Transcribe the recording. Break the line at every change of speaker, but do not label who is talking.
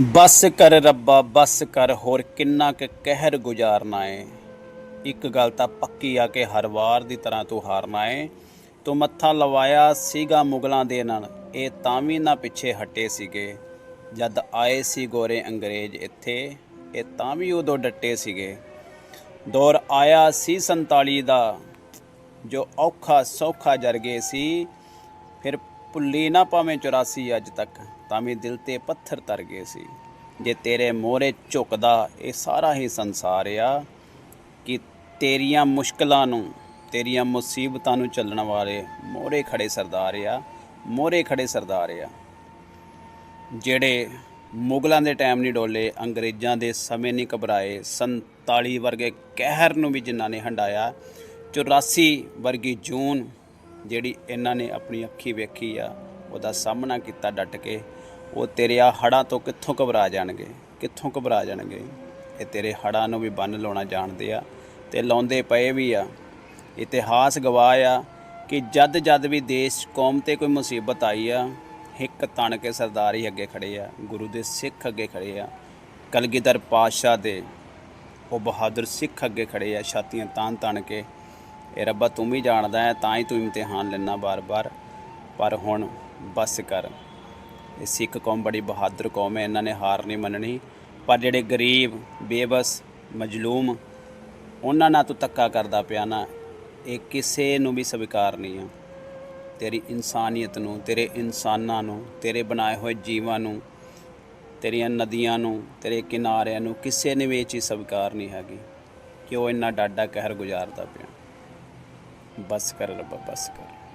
ਬਸ ਕਰ ਰੱਬਾ, ਬਸ ਕਰ, ਹੋਰ ਕਿੰਨਾ ਕੁ ਕਹਿਰ ਗੁਜ਼ਾਰਨਾ ਏ। ਇੱਕ ਗੱਲ ਤਾਂ ਪੱਕੀ ਆ ਕਿ ਹਰ ਵਾਰ ਦੀ ਤਰ੍ਹਾਂ ਤੂੰ ਹਾਰਨਾ ਏ। ਤੂੰ ਮੱਥਾ ਲਵਾਇਆ ਸੀਗਾ ਮੁਗਲਾਂ ਦੇ ਨਾਲ, ਇਹ ਤਾਂ ਵੀ ਨਾ ਪਿੱਛੇ ਹਟੇ ਸੀਗੇ। ਜਦ ਆਏ ਸੀ ਗੋਰੇ ਅੰਗਰੇਜ਼ ਇੱਥੇ, ਇਹ ਤਾਂ ਵੀ ਉਦੋਂ ਡੱਟੇ ਸੀਗੇ। ਦੌਰ ਆਇਆ ਸੀ 47 ਦਾ, ਜੋ ਔਖਾ ਸੌਖਾ ਜਰ ਗਏ ਸੀ। ਫਿਰ ਭੁੱਲੀ ਨਾ ਭਾਵੇਂ 84 ਅੱਜ ਤੱਕ। ਤਾਂ ਵੀ ਦਿਲ ਤੇ ਪੱਥਰ ਤਰ ਗਏ ਸੀ। ਜੇ ਤੇਰੇ ਮੋਹਰੇ ਝੁਕਦਾ ਇਹ ਸਾਰਾ ਹੀ ਸੰਸਾਰ ਆ, ਕਿ ਤੇਰੀਆਂ ਮੁਸ਼ਕਲਾਂ ਨੂੰ, ਤੇਰੀਆਂ ਮੁਸੀਬਤਾਂ ਨੂੰ ਚੱਲਣ ਵਾਲੇ ਮੋਹਰੇ ਖੜੇ ਸਰਦਾਰ ਆ, ਮੋਹਰੇ ਖੜੇ ਸਰਦਾਰ ਆ। ਜਿਹੜੇ ਮੁਗਲਾਂ ਦੇ ਟਾਈਮ ਨਹੀਂ ਡੋਲੇ, ਅੰਗਰੇਜ਼ਾਂ ਦੇ ਸਮੇਂ ਨਹੀਂ ਘਬਰਾਏ 47 ਵਰਗੇ ਕਹਿਰ ਨੂੰ ਵੀ ਜਿਨ੍ਹਾਂ ਨੇ ਹੰਡਾਇਆ 84 ਵਰਗੀ ਜੂਨ ਜਿਹੜੀ ਇਹਨਾਂ ਨੇ ਆਪਣੀ ਅੱਖੀ ਵੇਖੀ ਆ, ਉਹਦਾ ਸਾਹਮਣਾ ਕੀਤਾ ਡਟ ਕੇ ਉਹ ਤੇਰੇ ਆ ਹੜਾਂ ਤੋਂ ਕਿੱਥੋਂ ਘਬਰਾ ਜਾਣਗੇ? ਕਿੱਥੋਂ ਘਬਰਾ ਜਾਣਗੇ? ਇਹ ਤੇਰੇ ਹੜਾਂ ਨੂੰ ਵੀ ਬੰਨ ਲਾਉਣਾ ਜਾਣਦੇ ਆ ਤੇ ਲਾਉਂਦੇ ਪਏ ਵੀ ਆ। ਇਤਿਹਾਸ ਗਵਾਹ ਆ ਕਿ ਜਦ ਜਦ ਵੀ ਦੇਸ਼, ਕੌਮ ਤੇ ਕੋਈ ਮੁਸੀਬਤ ਆਈ ਆ ਹਿੱਕ ਤਣ ਕੇ ਸਰਦਾਰ ਹੀ ਅੱਗੇ ਖੜੇ ਆ, ਗੁਰੂ ਦੇ ਸਿੱਖ ਅੱਗੇ ਖੜੇ ਆ। ਕਲਗੀਧਰ ਪਾਤਸ਼ਾਹ ਦੇ ਉਹ ਬਹਾਦਰ ਸਿੱਖ ਅੱਗੇ ਖੜੇ ਆ, ਛਾਤੀਆਂ ਤਾਨ ਤਣ ਕੇ। ਇਹ ਰੱਬਾ ਤੂੰ ਵੀ ਜਾਣਦਾ ਹੈ, ਤਾਂ ਹੀ ਤੂੰ ਇਮਤਿਹਾਨ ਲੈਣਾ ਬਾਰ-ਬਾਰ ਪਰ ਹੁਣ ਬਸ ਕਰ। ਇਹ ਸਿੱਖ ਕੌਮ ਬੜੀ ਬਹਾਦਰ ਕੌਮ ਹੈ, ਇਹਨਾਂ ਨੇ ਹਾਰ ਨਹੀਂ ਮੰਨਣੀ। ਪਰ ਜਿਹੜੇ ਗਰੀਬ, ਬੇਬਸ, ਮਜਲੂਮ, ਉਹਨਾਂ ਨਾਲ ਤੂੰ ਧੱਕਾ ਕਰਦਾ ਪਿਆ ਨਾ, ਇਹ ਕਿਸੇ ਨੂੰ ਵੀ ਸਵੀਕਾਰ ਨਹੀਂ ਆ। ਤੇਰੀ ਇਨਸਾਨੀਅਤ ਨੂੰ, ਤੇਰੇ ਇਨਸਾਨਾਂ ਨੂੰ, ਤੇਰੇ ਬਣਾਏ ਹੋਏ ਜੀਵਾਂ ਨੂੰ, ਤੇਰੀਆਂ ਨਦੀਆਂ ਨੂੰ, ਤੇਰੇ ਕਿਨਾਰਿਆਂ ਨੂੰ ਕਿਸੇ ਨੇ ਵੀ ਇਹ ਚੀਜ਼ ਸਵੀਕਾਰ ਨਹੀਂ ਹੈਗੀ। ਕਿ ਉਹ ਇੰਨਾ ਡਾਡਾ ਕਹਿਰ ਗੁਜ਼ਾਰਦਾ ਪਿਆ? ਬਸ ਕਰ ਰੱਬਾ, ਬਸ ਕਰ।